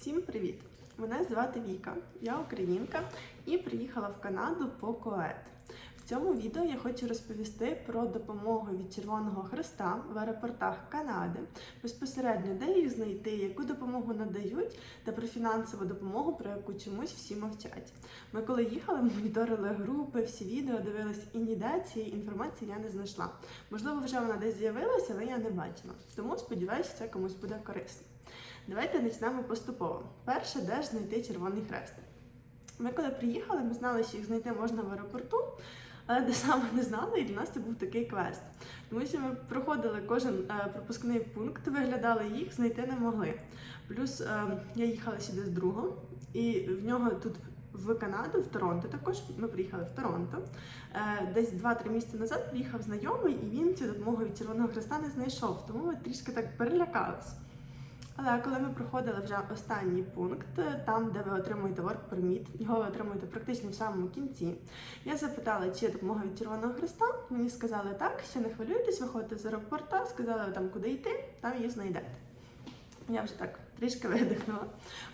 Всім привіт! Мене звати Віка, я українка і приїхала в Канаду по КОЕД. В цьому відео я хочу розповісти про допомогу від Червоного Хреста в аеропортах Канади, безпосередньо де їх знайти, яку допомогу надають, та про фінансову допомогу, про яку чомусь всі мовчать. Ми коли їхали, моніторили групи, всі відео дивились і ніде цієї інформації я не знайшла. Можливо, вже вона десь з'явилася, але я не бачила. Тому сподіваюся, це комусь буде корисно. Давайте почнемо поступово. Перше, де ж знайти Червоний Хрест. Ми коли приїхали, ми знали, що їх знайти можна в аеропорту, але де саме не знали, і для нас це був такий квест. Тому що ми проходили кожен е, пропускний пункт, виглядали їх, знайти не могли. Плюс е, я їхала сюди з другом, і в нього тут в Канаду, в Торонто також. Ми приїхали в Торонто. Е, Десь 2-3 місяці назад приїхав знайомий, і він цю допомогу від Червоного Хреста не знайшов. Тому ми трішки так перелякалися. Але коли ми проходили вже останній пункт, там, де ви отримуєте work permit, його ви отримуєте практично в самому кінці. Я запитала, чи є допомога від Червоного Хреста. Мені сказали так, що не хвилюйтесь, виходите з аеропорта, сказали там, куди йти, там її знайдете. Я вже так трішки видихнула.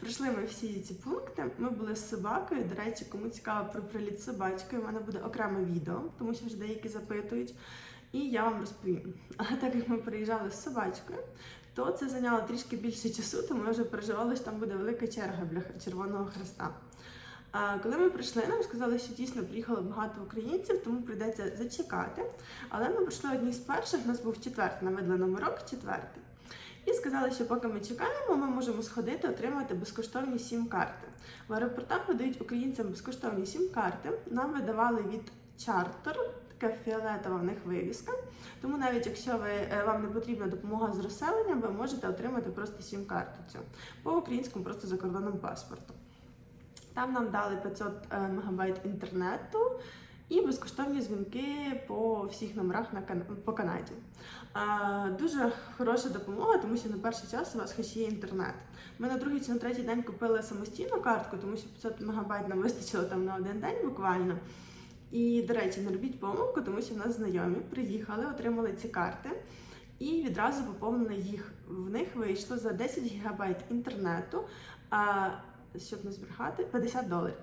Пройшли ми всі ці пункти. Ми були з собакою. До речі, кому цікаво про приліт з собачкою, у мене буде окреме відео, тому що вже деякі запитують. І я вам розповім. Але так як ми приїжджали з собачкою, то це зайняло трішки більше часу, тому ми вже переживали, що там буде велика черга для Червоного Хреста. А коли ми прийшли, нам сказали, що дійсно приїхало багато українців, тому прийдеться зачекати. Але ми прийшли одні з перших, у нас був четвертий, наведли номерок четвертий. І сказали, що поки ми чекаємо, ми можемо сходити отримати безкоштовні сім-карти. В аеропортах видають українцям безкоштовні сім-карти. Нам видавали від чартер, фіолетова в них вивіска. Тому навіть якщо ви, е, вам не потрібна допомога з розселенням, ви можете отримати просто сім-карту по українському просто закордонному паспорту. Там нам дали 500 е, мегабайт інтернету і безкоштовні дзвінки по всіх номерах на Кан- по Канаді. А, дуже хороша допомога, тому що на перший час у вас хоч є інтернет. Ми на другий чи на третій день купили самостійну картку, тому що 500 мегабайт нам вистачило там на один день буквально. І, до речі, не робіть помилку, тому що в нас знайомі приїхали, отримали ці карти і відразу поповнили їх. В них вийшло за 10 гігабайт інтернету, а, щоб не збрехати, 50 доларів.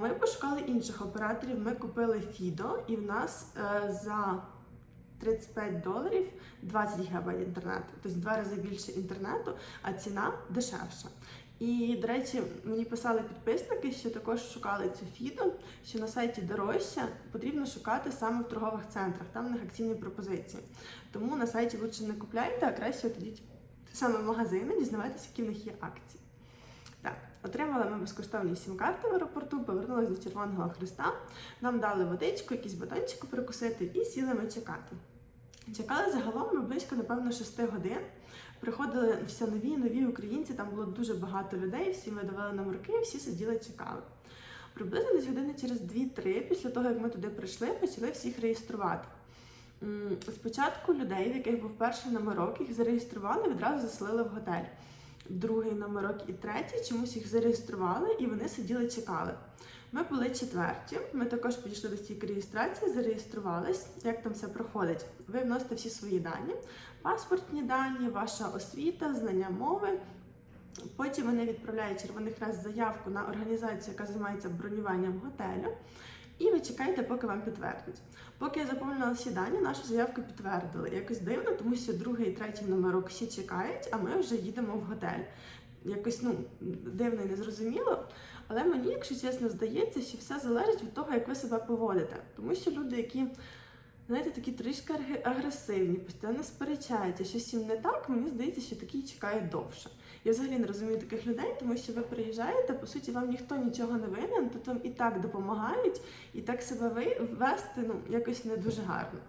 Ми пошукали інших операторів. Ми купили Фідо, і в нас е, за 35 доларів 20 гігабайт інтернету, тобто в два рази більше інтернету, а ціна дешевша. І, до речі, мені писали підписники, що також шукали цю фідо, що на сайті дорожче потрібно шукати саме в торгових центрах, там в них акційні пропозиції. Тому на сайті лучше не купляйте, а краще тоді саме в магазини, дізнавайтеся, які в них є акції. Так, отримали ми безкоштовні сім-карти в аеропорту, повернулися до Червоного Христа, нам дали водичку, якісь батончики прикусити і сіли ми чекати. Чекали загалом ми близько, напевно, 6 годин. Приходили все нові і нові українці, там було дуже багато людей, всі видавали номерки, всі сиділи, чекали. Приблизно десь години через 2-3, після того, як ми туди прийшли, почали всіх реєструвати. Спочатку людей, в яких був перший номерок, їх зареєстрували, відразу заселили в готель. Другий номерок і третій чомусь їх зареєстрували і вони сиділи, чекали. Ми були четверті. Ми також підійшли до стійки реєстрації, зареєструвались. Як там все проходить? Ви вносите всі свої дані, паспортні дані, ваша освіта, знання мови. Потім вони відправляють Червоний Хрест заявку на організацію, яка займається бронюванням готелю. І ви чекаєте, поки вам підтвердять. Поки я заповнила всі дані, нашу заявку підтвердили. Якось дивно, тому що другий і третій номерок всі чекають, а ми вже їдемо в готель. Якось ну дивно і незрозуміло. Але мені, якщо чесно, здається, що все залежить від того, як ви себе поводите. Тому що люди, які, знаєте, такі трішки агресивні, постійно сперечаються, щось їм не так, мені здається, що такі чекають довше. Я взагалі не розумію таких людей, тому що ви приїжджаєте, по суті, вам ніхто нічого не винен, то вам і так допомагають, і так себе вести ну, якось не дуже гарно.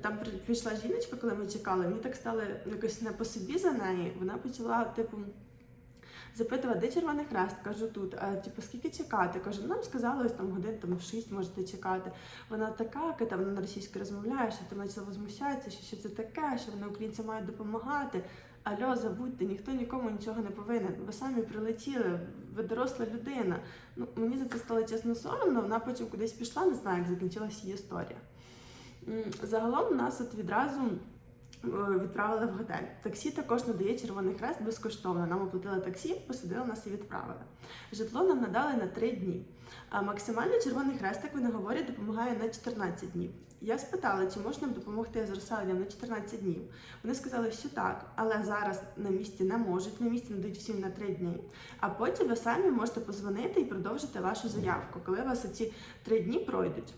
Там прийшла жіночка, коли ми чекали, мені так стало якось не по собі за неї. Вона почала, типу. Запитувати, де червоний хрест? Кажу тут. А типу, скільки чекати? Кажу, нам сказали, ось там годин там в 6 можете чекати. Вона така, яка там на російській розмовляє, що ти почала возмущатися, що, що це таке, що вони українцям мають допомагати. Альо, забудьте, ніхто нікому нічого не повинен. Ви самі прилетіли, ви доросла людина. Ну, мені за це стало чесно соромно. Вона потім кудись пішла, не знаю, як закінчилася її історія. Загалом нас от відразу відправили в готель. Таксі також надає Червоний Хрест безкоштовно. Нам оплатили таксі, посадили нас і відправили. Житло нам надали на 3 дні. А максимально Червоний Хрест, як вони говорять, допомагає на 14 днів. Я спитала, чи можна допомогти з розселенням на 14 днів. Вони сказали, що так, але зараз на місці не можуть, на місці надають всім на 3 дні. А потім ви самі можете позвонити і продовжити вашу заявку, коли у вас ці 3 дні пройдуть.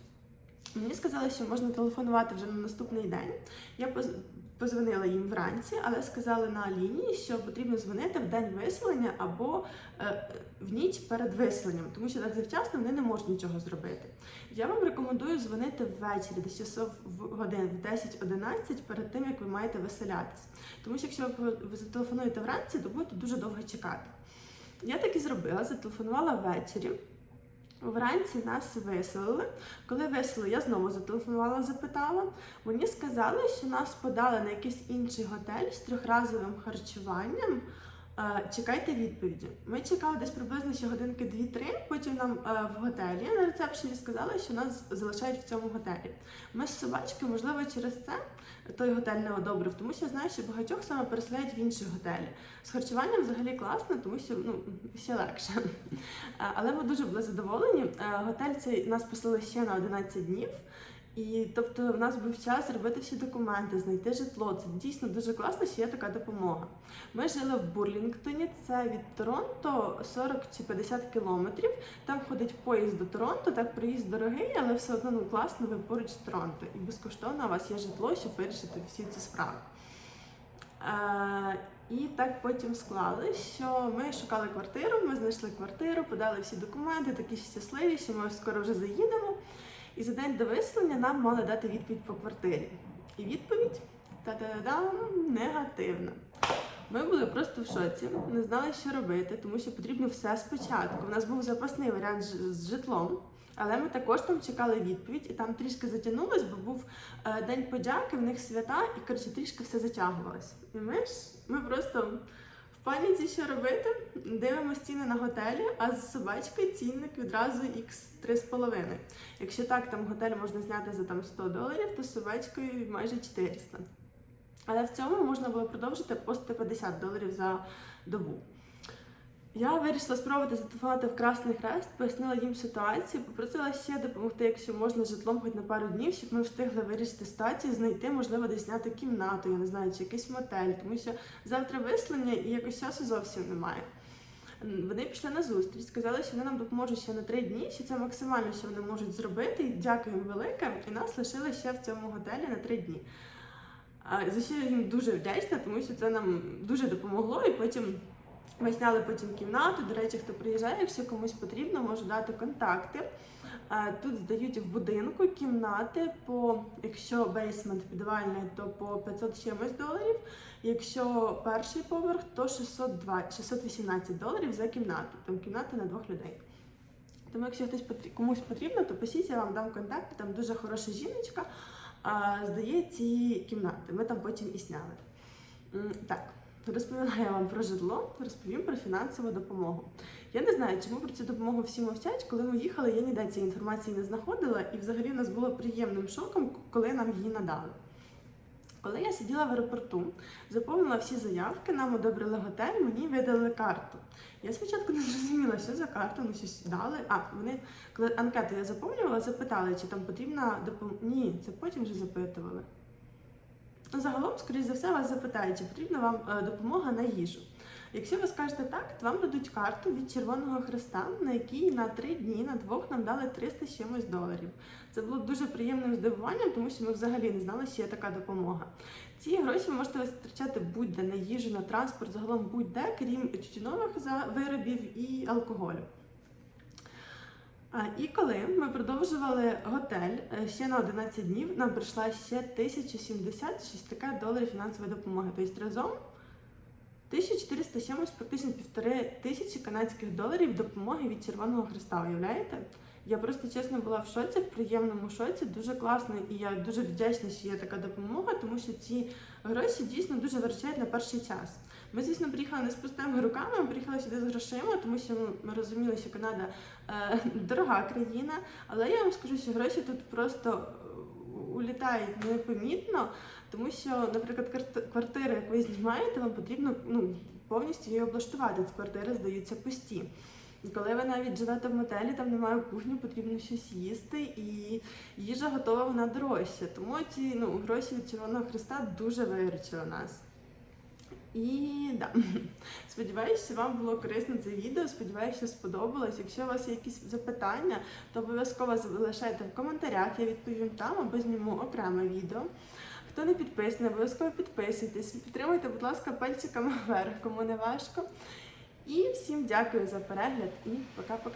Мені сказали, що можна телефонувати вже на наступний день. Я поз- позвонила їм вранці, але сказали на лінії, що потрібно дзвонити в день виселення або е, в ніч перед виселенням, тому що так завчасно вони не можуть нічого зробити. Я вам рекомендую дзвонити ввечері, десь часов в годин в 10-11 перед тим, як ви маєте виселятись. Тому що якщо ви зателефонуєте вранці, то будете дуже довго чекати. Я так і зробила, зателефонувала ввечері. Вранці нас виселили. Коли виселили, я знову зателефонувала, запитала. Мені сказали, що нас подали на якийсь інший готель з трьохразовим харчуванням. Чекайте відповіді. Ми чекали десь приблизно ще годинки 2-3. Потім нам е, в готелі на рецепшені сказали, що нас залишають в цьому готелі. Ми з собачки, можливо, через це той готель не одобрив, тому що я знаю, що багатьох саме переселяють в інші готелі. З харчуванням взагалі класно, тому що ну ще легше. Але ми дуже були задоволені. Е, Готель цей нас поселили ще на 11 днів. І тобто в нас був час робити всі документи, знайти житло. Це дійсно дуже класно, що є така допомога. Ми жили в Бурлінгтоні, це від Торонто 40 чи 50 кілометрів. Там ходить поїзд до Торонто, так проїзд дорогий, але все одно ну, класно, ви поруч з Торонто. І безкоштовно у вас є житло, щоб вирішити всі ці справи. Е, і так потім склали, що ми шукали квартиру, ми знайшли квартиру, подали всі документи, такі щасливі, що ми скоро вже заїдемо. І за день до виселення нам мали дати відповідь по квартирі. І відповідь та-да-дам негативна. Ми були просто в шоці, не знали, що робити, тому що потрібно все спочатку. У нас був запасний варіант з- житлом, але ми також там чекали відповідь, і там трішки затягнулось, бо був е, день подяки, в них свята, і коротше трішки все затягувалось. І ми ж ми просто паніці, що робити, дивимося ціни на готелі, а з собачки цінник відразу x 3,5. Якщо так, там готель можна зняти за там 100 доларів, то з собачкою майже 400. Але в цьому можна було продовжити по 150 доларів за добу. Я вирішила спробувати зателефонувати в Красний Хрест, пояснила їм ситуацію, попросила ще допомогти, якщо можна, житлом хоч на пару днів, щоб ми встигли вирішити ситуацію, знайти, можливо, десь зняти кімнату, я не знаю, чи якийсь мотель, тому що завтра виселення і якось часу зовсім немає. Вони пішли на зустріч, сказали, що вони нам допоможуть ще на три дні, що це максимально, що вони можуть зробити. Дякую їм велике. І нас лишили ще в цьому готелі на три дні. За що я їм дуже вдячна, тому що це нам дуже допомогло. І потім ми зняли потім кімнату. До речі, хто приїжджає, якщо комусь потрібно, можу дати контакти. Тут здають в будинку кімнати по, якщо бейсмент підвальний, то по 500 чимось доларів. Якщо перший поверх, то 602, 618 доларів за кімнату. Там кімната на двох людей. Тому, якщо хтось комусь потрібно, то пишіть, я вам дам контакти. Там дуже хороша жіночка здає ці кімнати. Ми там потім і сняли. Так, розповіла я вам про житло, розповім про фінансову допомогу. Я не знаю, чому про цю допомогу всі мовчать. Коли ми їхали, я ніде цієї інформації не знаходила, і взагалі нас було приємним шоком, коли нам її надали. Коли я сиділа в аеропорту, заповнила всі заявки, нам одобрили готель, мені видали карту. Я спочатку не зрозуміла, що за карта, ну щось дали. А вони, коли анкету я заповнювала, запитали, чи там потрібна допомога. Ні, це потім вже запитували. Ну, загалом, скоріш за все, вас запитають, чи потрібна вам е, допомога на їжу. Якщо ви скажете так, то вам дадуть карту від Червоного Хреста, на якій на три дні на двох нам дали 300 з чимось доларів. Це було дуже приємним здивуванням, тому що ми взагалі не знали, що є така допомога. Ці гроші ви можете витрачати будь-де на їжу, на транспорт, загалом будь-де, крім тютюнових виробів і алкоголю. І коли ми продовжували готель е, ще на 11 днів, нам прийшла ще 1076 така доларів фінансової допомоги. Тобто разом 1400 з чимось, практично півтори тисячі канадських доларів допомоги від Червоного Христа. Уявляєте? Я просто чесно була в шоці, в приємному шоці, дуже класно, і я дуже вдячна, що є така допомога, тому що ці гроші дійсно дуже виручають на перший час. Ми, звісно, приїхали не з пустими руками, ми приїхали сюди з грошима, тому що ми розуміли, що Канада е, дорога країна. Але я вам скажу, що гроші тут просто е, улітають непомітно. Тому що, наприклад, кварти- квартира, яку ви знімаєте, вам потрібно ну, повністю її облаштувати. Ці квартири здаються пусті. Коли ви навіть живете в мотелі, там немає кухні, потрібно щось їсти, і їжа готова, вона дорожча. Тому ці ну, гроші від Червоного Христа дуже виручили нас. І да. Сподіваюся, вам було корисно це відео. Сподіваюся, сподобалось. Якщо у вас є якісь запитання, то обов'язково залишайте в коментарях, я відповім там або зніму окреме відео. Хто не підписаний, обов'язково підписуйтесь. Підтримуйте, будь ласка, пальчиками вверх, кому не важко. І всім дякую за перегляд і пока-пока.